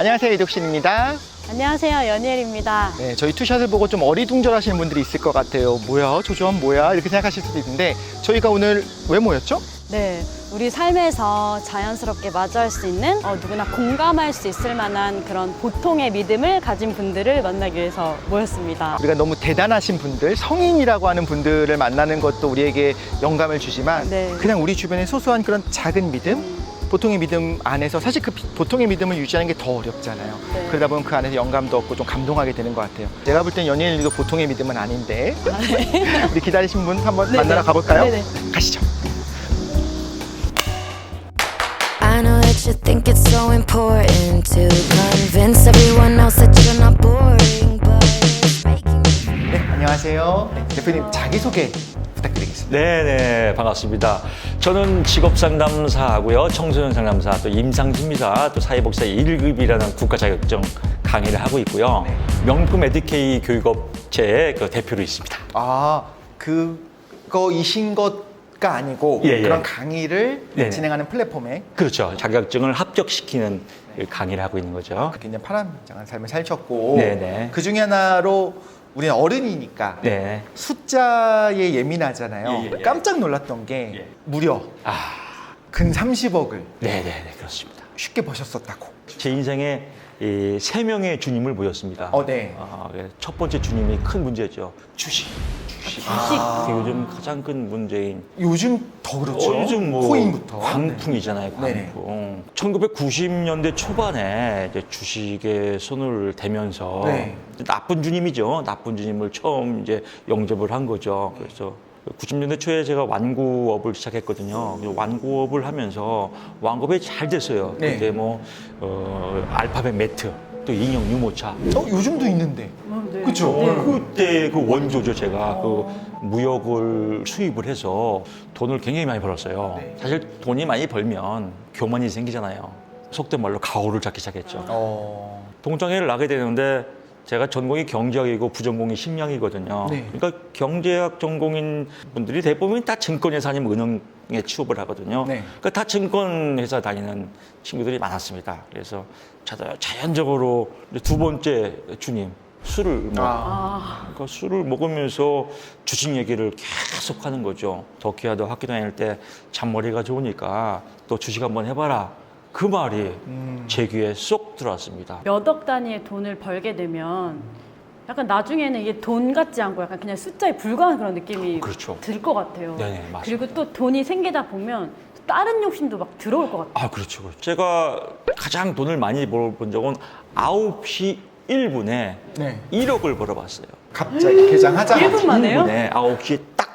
안녕하세요 이덕신입니다. 안녕하세요. 연예일입니다. 네, 저희 투샷을 보고 좀 어리둥절하시는 분들이 있을 것 같아요. 뭐야, 저 조합 뭐야 이렇게 생각하실 수도 있는데 저희가 오늘 왜 모였죠? 네, 우리 삶에서 자연스럽게 마주할 수 있는 어, 누구나 공감할 수 있을 만한 그런 보통의 믿음을 가진 분들을 만나기 위해서 모였습니다. 우리가 너무 대단하신 분들, 성인이라고 하는 분들을 만나는 것도 우리에게 영감을 주지만 네. 그냥 우리 주변의 소소한 그런 작은 믿음, 보통의 믿음 안에서 사실 그 비- 보통의 믿음을 유지하는 게 더 어렵잖아요. 네. 그러다 보면 그 안에서 영감도 얻고 좀 감동하게 되는 것 같아요. 제가 볼 땐 연예인들도 보통의 믿음은 아닌데 우리 기다리신 분 한번 네네. 만나러 가볼까요? 네네. 가시죠. I know that you think it's so important to convince everyone else that you're not boring, but it's making me 네, 안녕하세요. 네, 대표님 자기소개 부탁드리겠습니다. 네네 반갑습니다. 저는 직업 상담사하고요 청소년 상담사 또 임상심리사 또 사회복지사 1급이라는 국가 자격증 강의를 하고 있고요. 네. 명품 에듀케이 교육업체의 그 대표로 있습니다. 아, 그거이신 것가 아니고 예, 예. 그런 강의를 네네. 진행하는 플랫폼에 그렇죠. 자격증을 합격시키는 강의를 하고 있는 거죠. 굉장히 파란만장한 삶을 살셨고 네네. 그 중에 하나로 우리는 어른이니까 네. 숫자에 예민하잖아요. 예, 예, 예. 깜짝 놀랐던 게 예. 무려 아, 근 30억을 네 네 네 그렇습니다. 쉽게 버셨었다고. 제 인생에 이 세 명의 주님을 모였습니다. 어, 네. 아, 예. 첫 번째 주님이 큰 문제죠. 주식. 주식. 아. 그게 요즘 가장 큰 문제인 요즘 더 그렇죠. 어, 요즘 뭐 코인부터. 광풍이잖아요. 네네. 광풍. 1990년대 초반에 이제 주식에 손을 대면서 네. 나쁜 주님이죠. 나쁜 주님을 처음 이제 영접을 한 거죠. 그래서 90년대 초에 제가 완구업을 시작했거든요. 그래서 완구업을 하면서 완구업이 잘 됐어요. 네. 그때 뭐 어, 알파벳 매트, 또 인형 유모차, 어, 요즘도 있는데. 네. 그쵸? 그때 그 원조죠 제가 그 무역을 수입을 해서 돈을 굉장히 많이 벌었어요. 네. 사실 돈이 많이 벌면 교만이 생기잖아요. 속된 말로 가오를 잡기 시작했죠. 어. 동창회를 나게 되는데 제가 전공이 경제학이고 부전공이 심리학이거든요. 네. 그러니까 경제학 전공인 분들이 대부분 다 증권회사 아니면 은행에 취업을 하거든요. 네. 그러니까 다 증권회사 다니는 친구들이 많았습니다. 그래서 자- 자연적으로 두 번째 주님 술을 뭐 아. 아, 그러니까 술을 먹으면서 주식 얘기를 계속 하는 거죠. 덕기야도 학교 다닐 때 잔머리가 좋으니까 또 주식 한번 해봐라. 그 말이 음. 제 귀에 쏙 들어왔습니다. 몇 억 단위의 돈을 벌게 되면 약간 나중에는 이게 돈 같지 않고 약간 그냥 숫자에 불과한 그런 느낌이 그렇죠. 들 것 같아요. 네네, 맞아요. 그리고 또 돈이 생기다 보면 또 다른 욕심도 막 들어올 것 같아요. 아, 그렇죠. 그렇죠. 제가 가장 돈을 많이 벌어본 적은 9시 1분에 네. 1억을 벌어봤어요. 갑자기 개장하자마자. 1분 만에요? 1분에 9시에 딱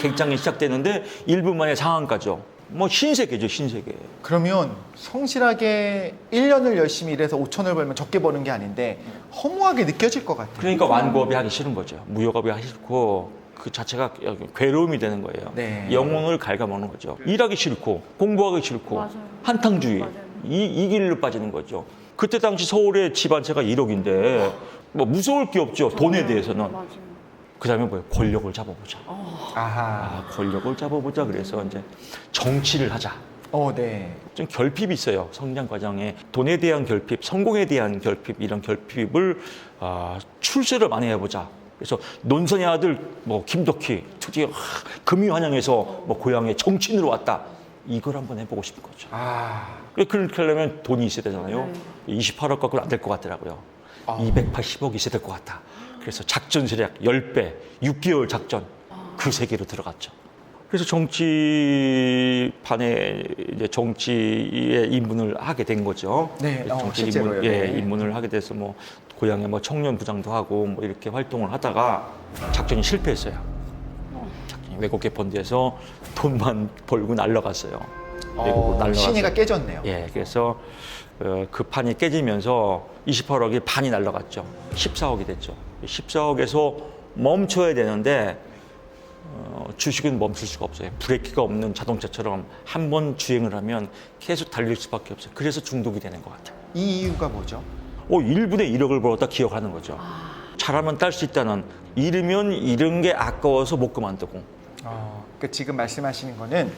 객장이 시작되는데 1분 만에 상한가죠. 뭐 신세계죠, 신세계. 그러면 성실하게 1년을 열심히 일해서 5천을 벌면 적게 버는 게 아닌데 허무하게 느껴질 것 같아요. 그러니까 완고업이 하기 싫은 거죠. 무역업이 하기 싫고 그 자체가 괴로움이 되는 거예요. 네. 영혼을 갉아먹는 거죠. 일하기 싫고 공부하기 싫고 맞아요. 한탕주의 맞아요. 이, 이 길로 빠지는 거죠. 그때 당시 서울의 집한 채가 1억인데 뭐 무서울 게 없죠. 돈에 대해서는. 맞아요. 그 다음에 뭐예요? 권력을 잡아보자. 아하. 아, 권력을 잡아보자. 그래서 이제 정치를 하자. 어, 네. 좀 결핍이 있어요. 성장 과정에 돈에 대한 결핍, 성공에 대한 결핍 이런 결핍을 아, 출세를 많이 해보자. 그래서 논선의 아들 뭐 김덕희 드디어 하, 금이환영해서 뭐 고향에 정치인으로 왔다. 이걸 한번 해보고 싶은 거죠. 아. 그렇게 하려면 돈이 있어야 되잖아요. 네. 28억 갖고는 안 될 것 같더라고요. 아. 280억 있어야 될 것 같다. 그래서 작전 세력 10배, 6개월 작전 그 세계로 들어갔죠. 그래서 정치판에 이제 정치에 입문을 하게 된 거죠. 네, 어, 정치. 입문, 예, 네. 입문을 하게 돼서 뭐 고향에 뭐 청년 부장도 하고 뭐 이렇게 활동을 하다가 작전이 실패했어요. 작전이 외국계 펀드에서 돈만 벌고 날라갔어요. 외국으로 어, 날라가서. 신의가 깨졌네요. 예, 그래서 어, 그 판이 깨지면서 28억이 반이 날라갔죠. 14억이 됐죠. 14억에서 멈춰야 되는데 어, 주식은 멈출 수가 없어요. 브레이크가 없는 자동차처럼 한 번 주행을 하면 계속 달릴 수밖에 없어요. 그래서 중독이 되는 것 같아요. 이 이유가 뭐죠? 어, 1분의 1억을 벌었다 기억하는 거죠. 잘하면 딸 수 있다는 잃으면 잃은 게 아까워서 못 그만두고 어, 그 지금 말씀하시는 거는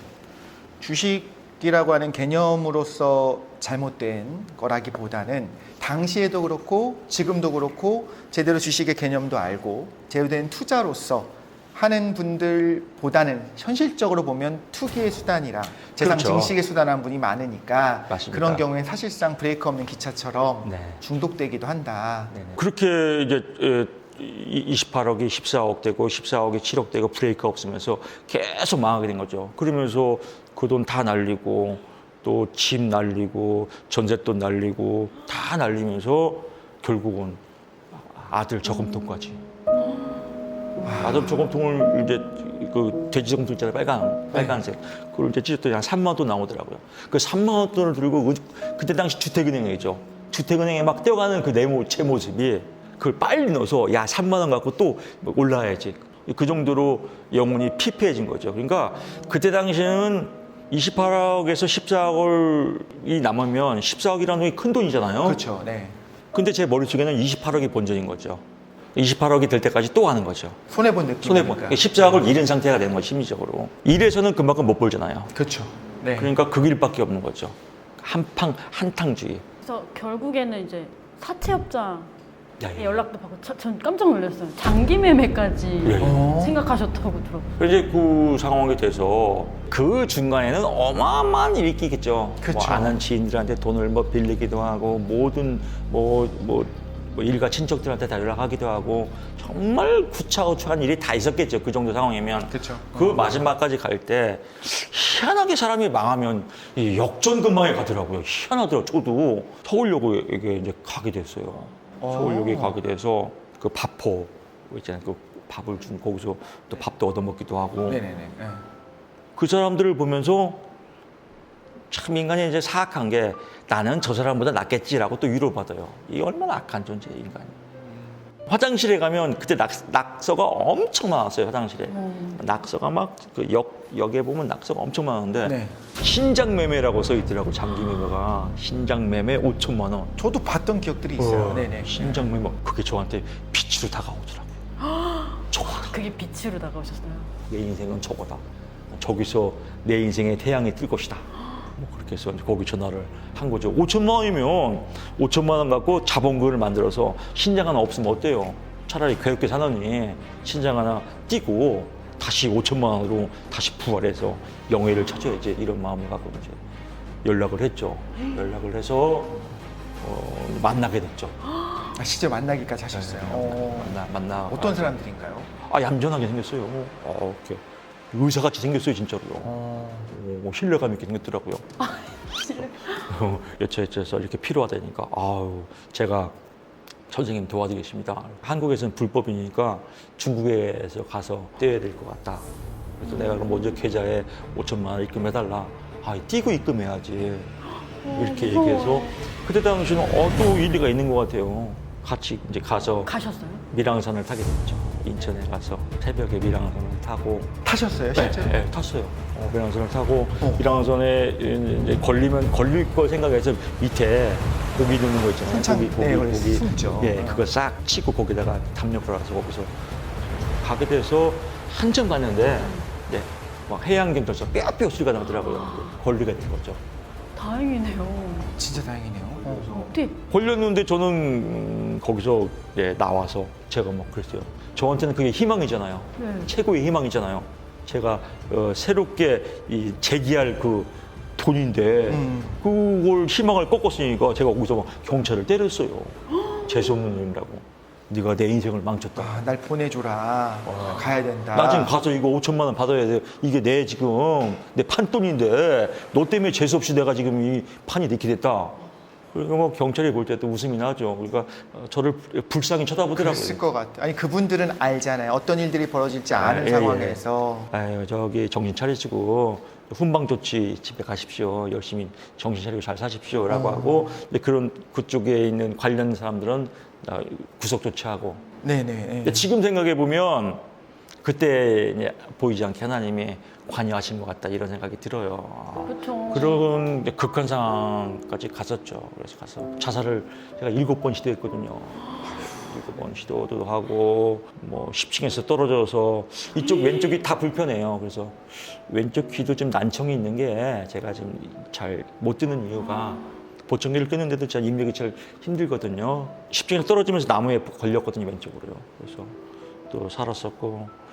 주식 이라고 하는 개념으로서 잘못된 거라기보다는 당시에도 그렇고 지금도 그렇고 제대로 주식의 개념도 알고 제대로 된 투자로서 하는 분들보다는 현실적으로 보면 투기의 수단이라 재산 그렇죠. 증식의 수단한 분이 많으니까 맞습니다. 그런 경우에 사실상 브레이크 없는 기차처럼 네. 중독되기도 한다. 그렇게 이제 에, 이- 28억이 14억 되고 14억이 7억 되고 브레이크 없으면서 계속 망하게 된 거죠. 그러면서 그 돈 다 날리고 또 집 날리고 전셋돈 날리고 다 날리면서 결국은 아들 저금통까지. 아들 저금통을 이제 그 돼지 저금통 있잖아요 빨간 빨간색 그걸 이제 찢었더니 한 3만 원 나오더라고요. 그 3만 원 돈을 들고 그- 그때 당시 주택은행이죠. 주택은행에 막 뛰어가는 그내제 모습이 그걸 빨리 넣어서 야 3만 원 갖고 또 올라야지. 그 정도로 영혼이 피폐해진 거죠. 그러니까 그때 당시에는 28억에서 14억이 남으면 14억이라는 돈이 큰 돈이잖아요. 그렇죠. 네. 근데 제 머릿속에는 28억이 본전인 거죠. 28억이 될 때까지 또 하는 거죠. 손해 본 느낌. 손해본. 14억을 잃은 상태가 되는 거죠, 심리적으로. 일에서는 그만큼 못 벌잖아요. 그렇죠. 네. 그러니까 그 길밖에 없는 거죠. 한팡, 한탕주의. 그래서 결국에는 이제 사채업자 야. 연락도 받고 저- 전 깜짝 놀랐어요. 장기 매매까지 예. 어. 생각하셨다고 들었어요. 이제 그 상황이 돼서 그 중간에는 어마어마한 일이 있겠죠. 그쵸. 뭐 아는 지인들한테 돈을 뭐 빌리기도 하고 모든 뭐, 뭐, 뭐 일가 친척들한테 다 연락하기도 하고 정말 구차오차한 일이 다 있었겠죠. 그 정도 상황이면. 그쵸. 그 마지막까지 갈 때 희한하게 사람이 망하면 이 역전근방에 가더라고요. 희한하더라고 요. 저도 서울역에 이제 가게 됐어요. 서울역에 어. 가게 돼서 그 밥포 있잖아요. 그 밥을 준 거기서 또 밥도 얻어먹기도 하고 네네네. 네. 그 사람들을 보면서 참 인간이 이제 사악한 게 나는 저 사람보다 낫겠지라고 또 위로받아요. 이 얼마나 악한 존재 인간이. 화장실에 가면 그때 낙, 낙서가 엄청 많았어요 화장실에 낙서가 막 그 역 역에 보면 낙서가 엄청 많은데 네. 신장 매매라고 써 있더라고 장기 매매가 신장 매매 5천만 원 저도 봤던 기억들이 있어요. 네네. 신장 매매 그게 저한테 빛으로 다가오더라고요 저거다 그게 빛으로 다가오셨어요. 내 인생은 저거다. 저기서 내 인생의 태양이 뜰 것이다. 뭐 그렇게 해서 거기 전화를 한 거죠. 5천만 원이면 5천만 원 갖고 자본금을 만들어서 신장 하나 없으면 어때요? 차라리 괴롭게 사느니 신장 하나 띄고 다시 5천만 원으로 다시 부활해서 영예를 찾아야지 이런 마음을 갖고 이제 연락을 했죠. 연락을 해서 어, 만나게 됐죠. 아, 실제 만나기까지 하셨어요. 어. 만나 만나 어떤 사람들인가요? 아 얌전하게 생겼어요. 어, 이렇게 의사같이 생겼어요 진짜로요. 어. 어, 신뢰감 있게 생겼더라고요. 어, 여차여차해서 이렇게 필요하다니까 아우 제가 선생님 도와드리겠습니다. 한국에서는 불법이니까 중국에서 가서 떼야 될 것 같다. 그래서 내가 그럼 먼저 계좌에 5천만 원 입금해달라. 아, 띄고 입금해야지. 이렇게 얘기해서 그때 당시는 어, 또 일리가 있는 것 같아요. 같이 이제 가서 가셨어요? 밀항선을 타게 됐죠. 인천에 가서 새벽에 밀항선을 타고 타셨어요, 네, 실제로? 네, 탔어요. 어, 밀항선을 타고 어. 밀항선에 이제 걸리면 걸릴 걸 생각해서 밑에 고기 넣는 거 있잖아요. 순창, 고기, 고기, 네, 거기 고기. 숨죠. 예, 어. 그거 싹 치고 거기다가 담력을 가서 거기서 가게 돼서 한참 갔는데 네, 막 해양경찰서 뼈뼈 소리가 나더라고요. 걸리게 된 거죠. 다행이네요. 진짜 다행이네요. 어. 어떻게 걸렸는데 저는 음, 거기서 예, 나와서 제가 막 그랬어요. 저한테는 그게 희망이잖아요. 네. 최고의 희망이잖아요. 제가 어, 새롭게 이 재기할 그 돈인데 음. 그걸 희망을 꺾었으니까 제가 거기서 막 경찰을 때렸어요. 재수없는 놈이라고. 네가 내 인생을 망쳤다. 아, 날 보내줘라. 가야 된다. 나 지금 가서 이거 5천만 원 받아야 돼. 이게 내 지금 내 판돈인데 너 때문에 재수 없이 내가 지금 이 판이 이렇게 됐다. 그리고 뭐 경찰이 볼때또 웃음이 나죠. 그러니까 어, 저를 불쌍히 쳐다보더라고요. 그랬을 것 같아. 아니 그분들은 알잖아요. 어떤 일들이 벌어질지 아는 아, 예, 상황에서 아유 저기 정신 차리시고 훈방 조치 집에 가십시오. 열심히 정신 차리고 잘 사십시오라고 어. 하고 이제 그런 그쪽에 있는 관련 사람들은 어, 구속 조치하고 네네. 근데 지금 생각해 보면 그때 이제 보이지 않게 하나님이 관여하신 것 같다 이런 생각이 들어요. 그렇죠. 그런 극한 상황까지 갔었죠. 그래서 가서 자살을 제가 일곱 번 시도했거든요. 일곱 번 시도도 하고 뭐 10층에서 떨어져서 이쪽 왼쪽이 다 불편해요. 그래서 왼쪽 귀도 좀 난청이 있는 게 제가 지금 잘 못 듣는 이유가 보청기를 끄는데도 진짜 입력이 제일 힘들거든요. 십중에 떨어지면서 나무에 걸렸거든요 왼쪽으로요. 그래서 또 살았었고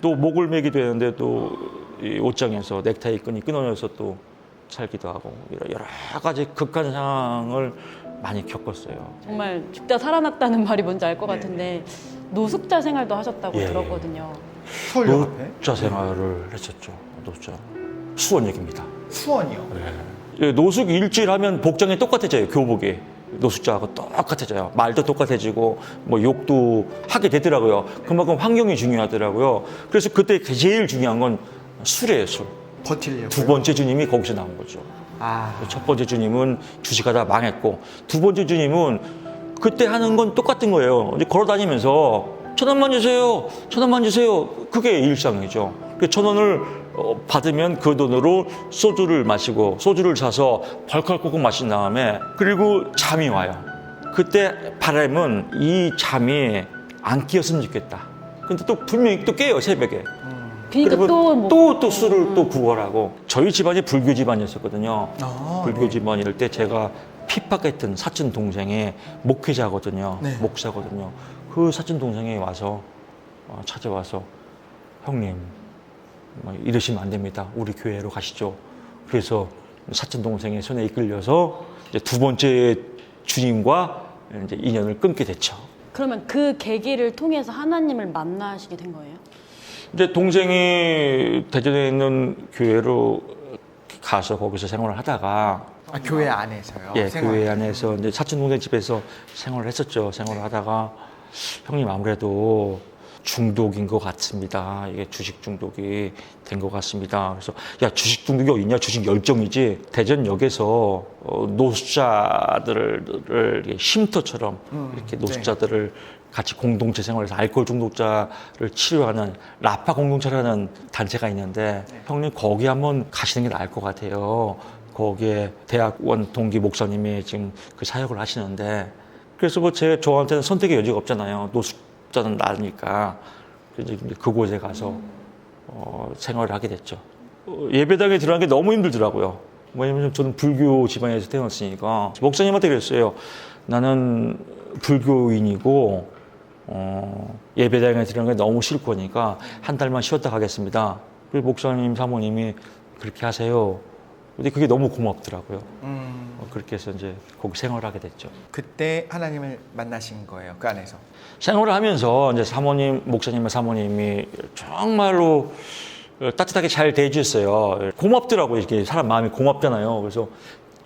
또 목을 매기도 되는데 또이 옷장에서 넥타이 끈이 끊어져서 또 살기도 하고 여러, 여러 가지 극한 상황을 많이 겪었어요. 정말 죽다 살아났다는 말이 뭔지 알 것 같은데 노숙자 생활도 하셨다고 예, 예. 들었거든요. 서울역 앞에 노숙자 생활을 했었죠. 노숙자 수원역입니다. 수원이요. 예, 노숙 일주일 하면 복장이 똑같아져요. 교복이. 노숙자하고 똑같아져요. 말도 똑같아지고 뭐 욕도 하게 되더라고요. 그만큼 환경이 중요하더라고요. 그래서 그때 제일 중요한 건 술이에요, 술. 버틸려고. 두 번째 주님이 거기서 나온 거죠. 아, 첫 번째 주님은 주식하다 망했고 두 번째 주님은 그때 하는 건 똑같은 거예요. 이제 걸어 다니면서 천 원만 주세요, 천 원만 주세요. 그게 일상이죠. 그 천 원을 어, 받으면 그 돈으로 소주를 마시고 소주를 사서 벌컥 꽂고 마신 다음에 그리고 잠이 와요. 그때 바람은 이 잠이 안 끼었으면 좋겠다. 근데 또 분명히 또 깨요 새벽에. 그러니까 그리고 또 뭐 또, 또 술을 또 구걸하고 저희 집안이 불교 집안이었었거든요. 아, 불교 네. 집안일 때 제가 핍박했던 사촌 동생이 목회자거든요. 네. 목사거든요. 그 사촌 동생이 와서 어, 찾아와서 형님 뭐 이러시면 안 됩니다. 우리 교회로 가시죠. 그래서 사촌 동생의 손에 이끌려서 이제 두 번째 주님과 이제 인연을 끊게 됐죠. 그러면 그 계기를 통해서 하나님을 만나시게 된 거예요? 이제 동생이 대전에 있는 교회로 가서 거기서 생활을 하다가 아, 교회 안에서요. 예, 생활. 교회 안에서 이제 사촌 동생 집에서 생활을 했었죠. 생활을 하다가 형님 아무래도 중독인 것 같습니다. 이게 주식 중독이 된 것 같습니다. 그래서 야 주식 중독이 어딨냐? 주식 열정이지. 대전역에서 어, 노숙자들을 쉼터처럼 음, 이렇게 노숙자들을 같이 공동체 생활에서 알코올 중독자를 치료하는 라파 공동체라는 단체가 있는데 형님 거기 한번 가시는 게 나을 것 같아요. 거기에 대학원 동기 목사님이 지금 그 사역을 하시는데 그래서 뭐 제 저한테는 선택의 여지가 없잖아요. 노숙 자는 나니까 그곳에 가서 어, 생활을 하게 됐죠. 어, 예배당에 들어가는 게 너무 힘들더라고요. 왜냐면 저는 불교 집안에서 태어났으니까 목사님한테 그랬어요. 나는 불교인이고 어, 예배당에 들어가는 게 너무 싫고 하니까 한 달만 쉬었다 가겠습니다. 그리고 목사님 사모님이 그렇게 하세요. 근데 그게 너무 고맙더라고요. 음, 어, 그렇게 해서 이제 거기 생활을 하게 됐죠. 그때 하나님을 만나신 거예요. 그 안에서. 생활을 하면서 이제 사모님, 목사님과 사모님이 정말로 따뜻하게 잘 대해주셨어요. 고맙더라고요. 이렇게 사람 마음이 고맙잖아요. 그래서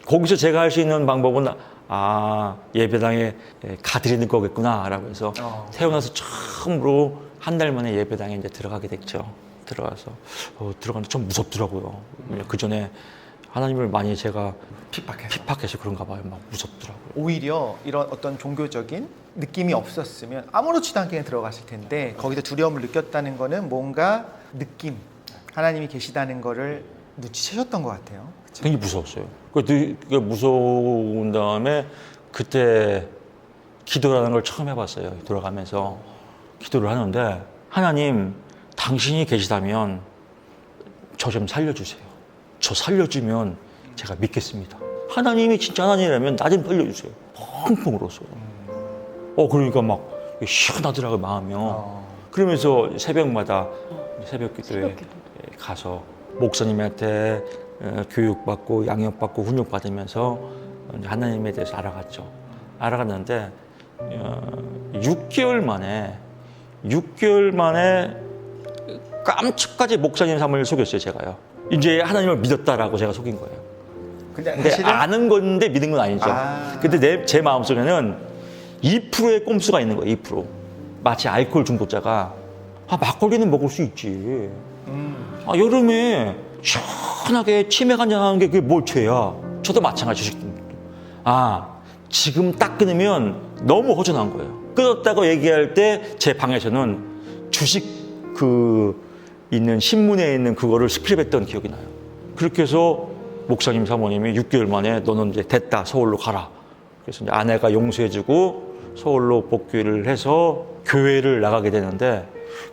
거기서 제가 할 수 있는 방법은 아, 예배당에 가드리는 거겠구나라고 해서 어. 태어나서 처음으로 한 달 만에 예배당에 이제 들어가게 됐죠. 들어가서 어, 들어가는데 좀 무섭더라고요. 그 전에 하나님을 많이 제가 핍박해서. 핍박해서 그런가 봐요. 막 무섭더라고요. 오히려 이런 어떤 종교적인 느낌이 없었으면 아무렇지도 않게 그냥 들어갔을 텐데 거기서 두려움을 느꼈다는 거는 뭔가 느낌 하나님이 계시다는 거를 눈치채셨던 것 같아요. 그쵸? 굉장히 무서웠어요. 그 되게 무서운 다음에 그때 기도라는 걸 처음 해봤어요. 돌아가면서 기도를 하는데 하나님 당신이 계시다면 저 좀 살려주세요. 저 살려주면 제가 믿겠습니다. 하나님이 진짜 하나님이라면 나 좀 살려주세요. 펑펑 울었어요. 어 그러니까 막 시원하더라고요 마음이요. 어. 그러면서 새벽마다 새벽 기도에 새벽 기도. 가서 목사님한테 어, 교육받고 양육받고 훈육받으면서 하나님에 대해서 알아갔죠. 알아갔는데 어, 6개월 만에 6개월 만에 깜짝까지 목사님 삶을 속였어요 제가요. 이제 하나님을 믿었다라고 제가 속인 거예요. 근데 근데 사실은 아는 건데 믿은 건 아니죠. 아. 근데 내, 제 마음속에는 2%의 꼼수가 있는 거예요. 2%. 마치 알코올 중독자가 아 막걸리는 먹을 수 있지. 음, 아, 여름에 시원하게 치맥 한잔 하는 게 그게 뭘 죄야. 저도 마찬가지 주식 중독도. 아 지금 딱 끊으면 너무 허전한 거예요. 끊었다고 얘기할 때 제 방에서는 주식 그 있는 신문에 있는 그거를 스크립했던 기억이 나요. 그렇게 해서 목사님 사모님이 6개월 만에 너는 이제 됐다 서울로 가라. 그래서 이제 아내가 용서해주고 서울로 복귀를 해서 교회를 나가게 되는데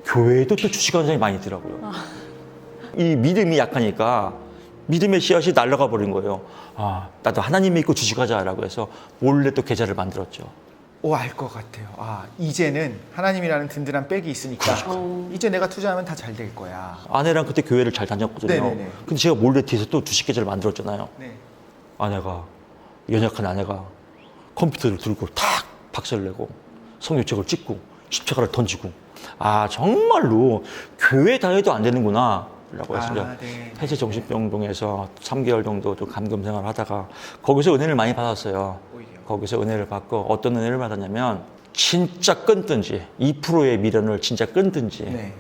교회에도 또 주식 관상이 많이 있더라고요. 이 믿음이 약하니까 믿음의 씨앗이 날아가 버린 거예요. 아, 나도 하나님 믿고 주식하자라고 해서 몰래 또 계좌를 만들었죠. 오, 알 것 같아요. 아, 이제는 하나님이라는 든든한 백이 있으니까 이제 내가 투자하면 다 잘 될 거야. 아내랑 그때 교회를 잘 다녔거든요. 네네네. 근데 제가 몰래 뒤에서 또 주식 계좌를 만들었잖아요. 네. 아내가 연약한 아내가 컴퓨터를 들고 탁 박살을 내고 성유책을 찍고 십자가를 던지고 아 정말로 교회 다녀도 안 되는구나 라고 해서 아, 네. 폐쇄 정신병동에서 3개월 정도 좀 감금 생활을 하다가 거기서 은혜를 많이 받았어요. 오히려. 거기서 은혜를 받고 어떤 은혜를 받았냐면 진짜 끊든지 2%의 미련을 진짜 끊든지 네.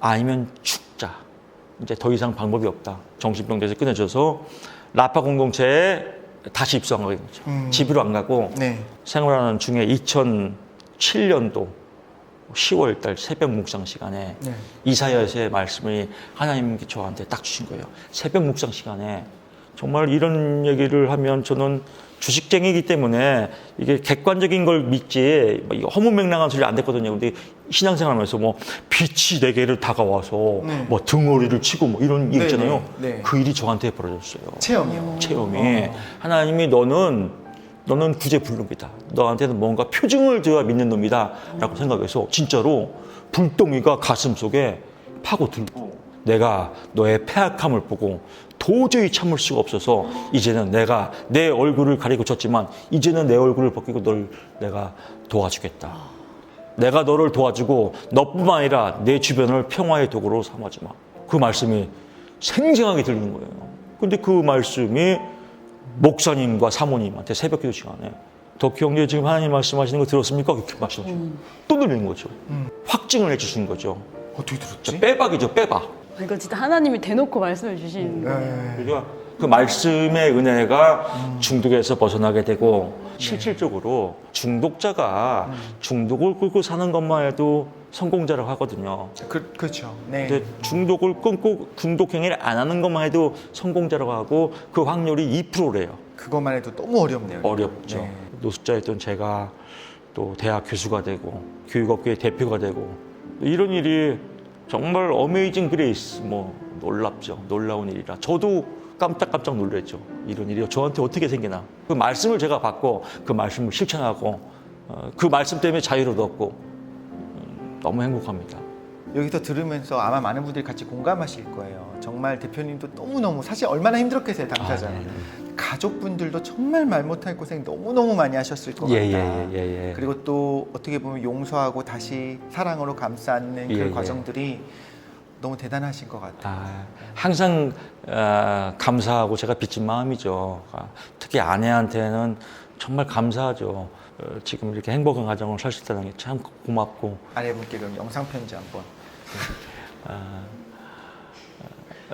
아니면 죽자. 이제 더 이상 방법이 없다. 정신병자에서 끊어져서 라파 공동체에 다시 입성하게 되죠. 음. 집으로 안 가고 네. 생활하는 중에 2007년도 10월 달 새벽 묵상 시간에 네. 이사야서의 말씀이 하나님께 저한테 딱 주신 거예요. 새벽 묵상 시간에 정말 이런 얘기를 하면 저는 주식쟁이기 때문에 이게 객관적인 걸 믿지 뭐 허무맹랑한 소리 안 됐거든요. 근데 신앙생활하면서 뭐 빛이 내게를 다가와서 네. 뭐 등허리를 치고 뭐 이런 일 네, 있잖아요. 네, 네. 그 일이 저한테 벌어졌어요. 체험이요. 체험이 하나님이 너는 너는 구제 불능이다. 너한테는 뭔가 표징을 줘야 믿는 놈이다라고 생각해서 진짜로 불덩이가 가슴 속에 파고들고 내가 너의 패악함을 보고 도저히 참을 수가 없어서 이제는 내가 내 얼굴을 가리고 졌지만 이제는 내 얼굴을 벗기고 널 내가 도와주겠다. 내가 너를 도와주고 너뿐만 아니라 내 주변을 평화의 도구로 삼아주 마. 그 말씀이 생생하게 들리는 거예요. 근데 그 말씀이 목사님과 사모님한테 새벽 기도 시간에 덕희 형제 지금 하나님 말씀하시는 거 들었습니까? 그렇게 말씀하시고 또 들리는 거죠. 확증을 해주시는 거죠. 어떻게 들었지? 빼박이죠, 빼박. 이거 진짜 하나님이 대놓고 말씀해 주신 거예요. 네. 그러니까 그 말씀의 은혜가 중독에서 벗어나게 되고 실질적으로 중독자가 중독을 끌고 사는 것만 해도 성공자라고 하거든요. 그, 그렇죠. 네. 근데 중독을 끊고 중독 행위를 안 하는 것만 해도 성공자라고 하고 그 확률이 2%래요. 그것만 해도 너무 어렵네요. 어렵죠. 네. 노숙자였던 제가 또 대학 교수가 되고 교육업계의 대표가 되고 이런 일이 정말 어메이징 그레이스 뭐 놀랍죠. 놀라운 일이라 저도 깜짝깜짝 놀랐죠. 이런 일이 저한테 어떻게 생기나. 그 말씀을 제가 받고 그 말씀을 실천하고 어, 그 말씀 때문에 자유를 얻었고 음, 너무 행복합니다. 여기서 들으면서 아마 많은 분들이 같이 공감하실 거예요. 정말 대표님도 너무너무 사실 얼마나 힘들었겠어요, 당사자는. 아, 네. 가족분들도 정말 말 못할 고생 너무너무 많이 하셨을 것 예, 같다. 예, 예, 예. 그리고 또 어떻게 보면 용서하고 다시 사랑으로 감싸는 그 예, 예. 과정들이 너무 대단하신 것 같아요. 아, 항상 어, 감사하고 제가 빚진 마음이죠. 아, 특히 아내한테는 정말 감사하죠. 어, 지금 이렇게 행복한 가정을 살수 있다는 게 참 고맙고 아내분께 그럼 영상 편지 한번.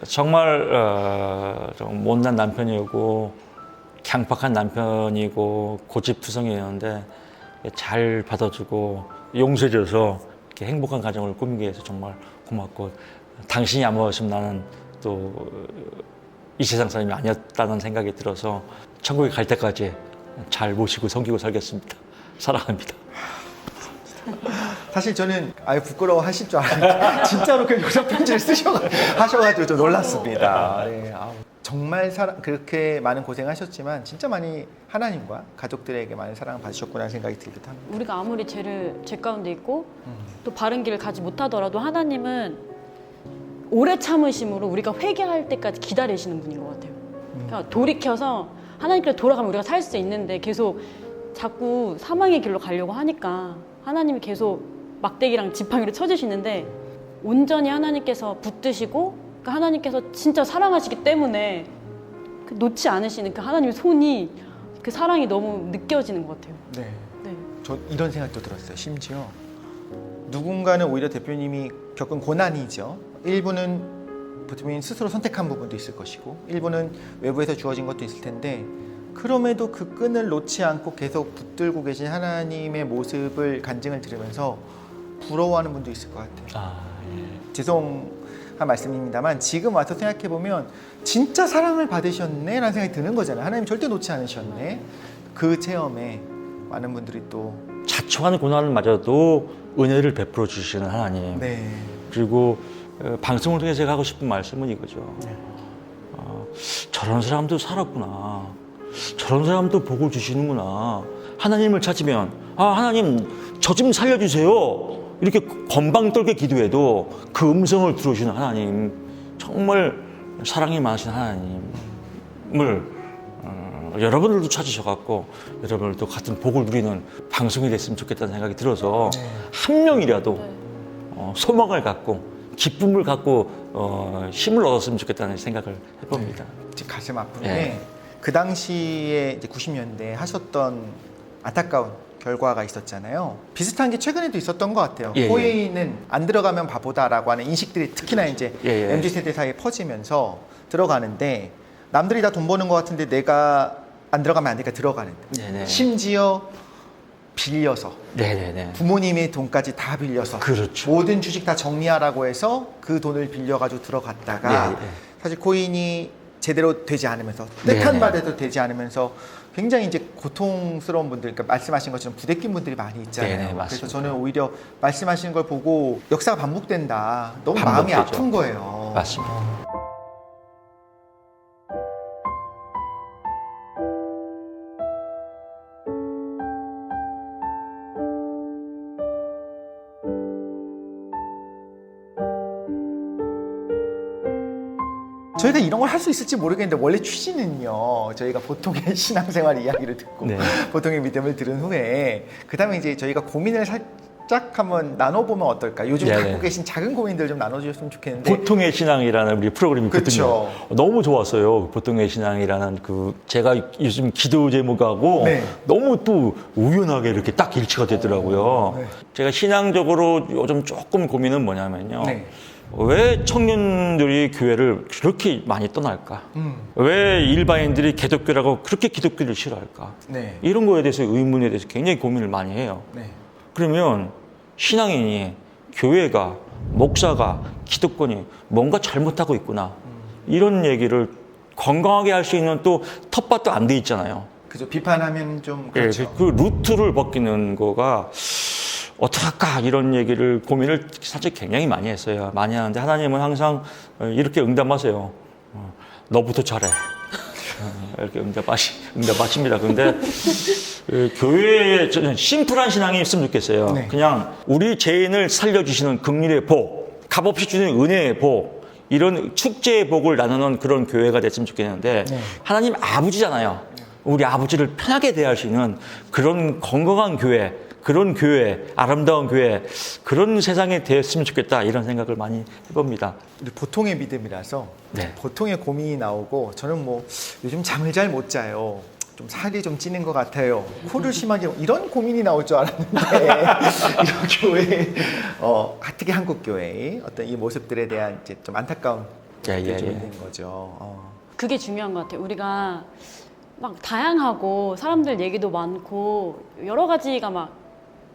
정말 어, 좀 못난 남편이고 강팍한 남편이고 고집투성이었는데 잘 받아주고 용서해줘서 이렇게 행복한 가정을 꾸미기 위해서 정말 고맙고 당신이 안 먹었으면 나는 또 이 세상 사람이 아니었다는 생각이 들어서 천국에 갈 때까지 잘 모시고 섬기고 살겠습니다. 사랑합니다. 사실 저는 아예 부끄러워 하실 줄 알았는데 진짜로 그 영상 편지를 쓰셔 하셔가지고 좀 놀랐습니다. 네. 정말 사랑, 그렇게 많은 고생하셨지만 진짜 많이 하나님과 가족들에게 많은 사랑을 받으셨구나 생각이 들기도 합니다. 우리가 아무리 죄를 죄 가운데 있고 또 바른 길을 가지 못하더라도 하나님은 오래 참으심으로 우리가 회개할 때까지 기다리시는 분인 것 같아요. 그러니까 돌이켜서 하나님께로 돌아가면 우리가 살 수 있는데 계속 자꾸 사망의 길로 가려고 하니까 하나님이 계속 막대기랑 지팡이를 쳐주시는데 온전히 하나님께서 붙드시고 그 하나님께서 진짜 사랑하시기 때문에 그 놓지 않으시는 그 하나님의 손이 그 사랑이 너무 느껴지는 것 같아요. 네. 네. 저 이런 생각도 들었어요. 심지어 누군가는 오히려 대표님이 겪은 고난이죠. 일부는 대표님 스스로 선택한 부분도 있을 것이고, 일부는 외부에서 주어진 것도 있을 텐데, 그럼에도 그 끈을 놓지 않고 계속 붙들고 계신 하나님의 모습을 간증을 들으면서 부러워하는 분도 있을 것 같아요. 아, 예. 죄송 한 말씀입니다만 지금 와서 생각해 보면 진짜 사랑을 받으셨네라는 생각이 드는 거잖아요. 하나님 절대 놓지 않으셨네. 그 체험에 많은 분들이 또 자초한 고난마저도 은혜를 베풀어 주시는 하나님. 네. 그리고 어, 방송을 통해 제가 하고 싶은 말씀은 이거죠. 어, 저런 사람도 살았구나. 저런 사람도 복을 주시는구나. 하나님을 찾으면 아 하나님 저 좀 살려주세요. 이렇게 건방 떨게 기도해도 그 음성을 들어주시는 하나님 정말 사랑이 많으신 하나님을 어, 여러분들도 찾으셔갖고 여러분들도 같은 복을 누리는 방송이 됐으면 좋겠다는 생각이 들어서 한 명이라도 어, 소망을 갖고 기쁨을 갖고 어, 힘을 얻었으면 좋겠다는 생각을 해봅니다. 지금 가슴 아픈 게 네. 그 당시에 이제 90년대 하셨던 안타까운 결과가 있었잖아요. 비슷한 게 최근에도 있었던 것 같아요. 예, 예. 코웨이는 안 들어가면 바보다라고 하는 인식들이 특히나 이제 예, 예. MZ 세대 사이에 퍼지면서 들어가는데 남들이 다 돈 버는 것 같은데 내가 안 들어가면 안 되니까 들어가는. 네네. 심지어 빌려서 네네네. 부모님의 돈까지 다 빌려서 그렇죠. 모든 주식 다 정리하라고 해서 그 돈을 빌려가지고 들어갔다가 네, 네. 사실 코인이 제대로 되지 않으면서 네, 뜻한 네. 바대로 되지 않으면서 굉장히 이제 고통스러운 분들, 그러니까 말씀하신 것처럼 부대낀 분들이 많이 있잖아요. 네, 네, 그래서 맞습니다. 저는 오히려 말씀하시는 걸 보고 역사가 반복된다. 너무 반복되죠. 마음이 아픈 거예요. 맞습니다. 저희가 이런 걸 할 수 있을지 모르겠는데 원래 취지는요. 저희가 보통의 신앙생활 이야기를 듣고 네. 보통의 믿음을 들은 후에 그 다음에 이제 저희가 고민을 살짝 한번 나눠보면 어떨까? 요즘 네, 갖고 네. 계신 작은 고민들 좀 나눠주셨으면 좋겠는데 보통의 신앙이라는 우리 프로그램이. 그쵸. 너무 좋았어요. 보통의 신앙이라는 그 제가 요즘 기도 제목하고 네. 너무 또 우연하게 이렇게 딱 일치가 되더라고요. 네. 제가 신앙적으로 요즘 조금 고민은 뭐냐면요. 네. 왜 청년들이 교회를 그렇게 많이 떠날까? 음, 왜 일반인들이 기독교라고 그렇게 기독교를 싫어할까? 네, 이런 거에 대해서 의문에 대해서 굉장히 고민을 많이 해요. 네, 그러면 신앙인이 교회가 목사가 기독권이 뭔가 잘못하고 있구나 이런 얘기를 건강하게 할 수 있는 또 텃밭도 안 돼 있잖아요. 그죠. 비판하면 좀 예, 그렇죠. 그 루트를 벗기는 거가 어떡할까 이런 얘기를 고민을 사실 굉장히 많이 했어요. 많이 하는데 하나님은 항상 어, 이렇게 응답하세요. 어, 너부터 잘해. 어, 이렇게 응답하시, 응답하십니다. 근데 그 교회에 저는 심플한 신앙이 있으면 좋겠어요. 네. 그냥 우리 죄인을 살려주시는 극률의 복, 값없이 주는 은혜의 복, 이런 축제의 복을 나누는 그런 교회가 됐으면 좋겠는데 네. 하나님 아버지잖아요. 우리 아버지를 편하게 대할 수 있는 그런 건강한 교회, 그런 교회, 아름다운 교회, 그런 세상이 됐으면 좋겠다 이런 생각을 많이 해봅니다. 보통의 믿음이라서 네. 보통의 고민이 나오고 저는 뭐 요즘 잠을 잘 못 자요. 좀 살이 좀 찌는 것 같아요. 코를 심하게 이런 고민이 나올 줄 알았는데 이런 교회 어 특히 한국 교회의 어떤 이 모습들에 대한 이제 좀 안타까운 예, 게 예, 좀 예. 있는 거죠. 어. 그게 중요한 것 같아요. 우리가 막 다양하고 사람들 얘기도 많고 여러 가지가 막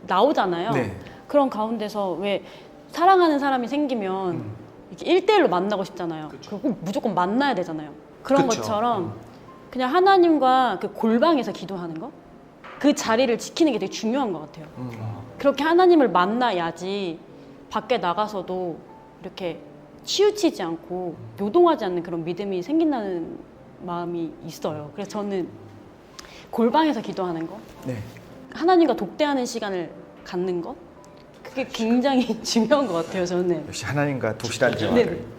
나오잖아요. 네. 그런 가운데서 왜 사랑하는 사람이 생기면 음. 이렇게 일대일로 만나고 싶잖아요. 그꼭 무조건 만나야 되잖아요. 그런 그쵸. 음. 것처럼 그냥 하나님과 그 골방에서 기도하는 거? 그 자리를 지키는 게 되게 중요한 것 같아요. 음. 그렇게 하나님을 만나야지 밖에 나가서도 이렇게 치우치지 않고 요동하지 않는 그런 믿음이 생긴다는 마음이 있어요. 그래서 저는 골방에서 기도하는 거, 네. 하나님과 독대하는 시간을 갖는 것, 그게 굉장히 중요한 것 같아요. 저는. 역시 하나님과 독실한 대화를. 네.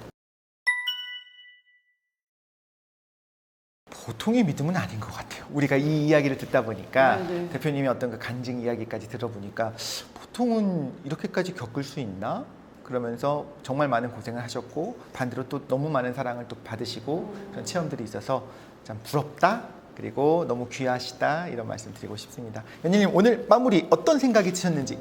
보통의 믿음은 아닌 것 같아요. 우리가 이 이야기를 듣다 보니까 네, 네. 대표님이 어떤 그 간증 이야기까지 들어보니까 보통은 이렇게까지 겪을 수 있나? 그러면서 정말 많은 고생을 하셨고 반대로 또 너무 많은 사랑을 또 받으시고 그런 체험들이 있어서 참 부럽다. 그리고 너무 귀하시다 이런 말씀 드리고 싶습니다. 연희님 오늘 마무리 어떤 생각이 드셨는지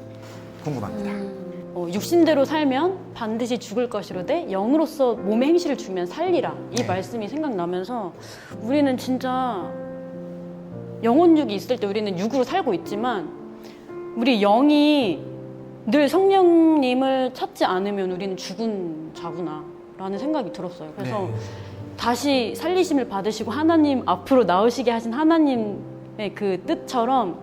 궁금합니다. 어, 육신대로 살면 반드시 죽을 것이로되 영으로서 몸의 행실을 주면 살리라 이 네. 말씀이 생각나면서 우리는 진짜 영혼육이 있을 때 우리는 육으로 살고 있지만 우리 영이 늘 성령님을 찾지 않으면 우리는 죽은 자구나 라는 생각이 들었어요 그래서 네. 다시 살리심을 받으시고 하나님 앞으로 나오시게 하신 하나님의 그 뜻처럼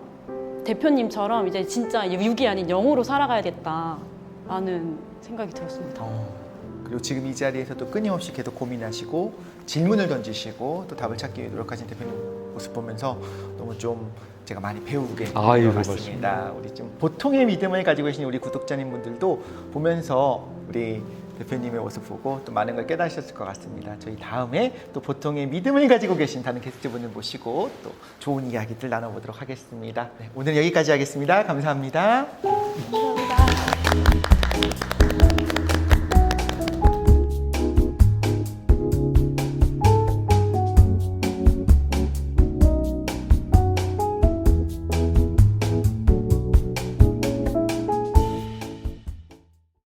대표님처럼 이제 진짜 육이 아닌 영으로 살아가야겠다라는 생각이 들었습니다. 어, 그리고 지금 이 자리에서도 끊임없이 계속 고민하시고 질문을 던지시고 또 답을 찾기 위해 노력하신 대표님 모습 보면서 너무 좀 제가 많이 배우게 아유, 된것 같습니다. 우리 좀 보통의 믿음을 가지고 계신 우리 구독자님 분들도 보면서 우리 대표님의 모습 보고 또 많은 걸 깨달으셨을 것 같습니다. 저희 다음에 또 보통의 믿음을 가지고 계신 다른 게스트분을 모시고 또 좋은 이야기들 나눠보도록 하겠습니다. 네, 오늘 여기까지 하겠습니다. 감사합니다.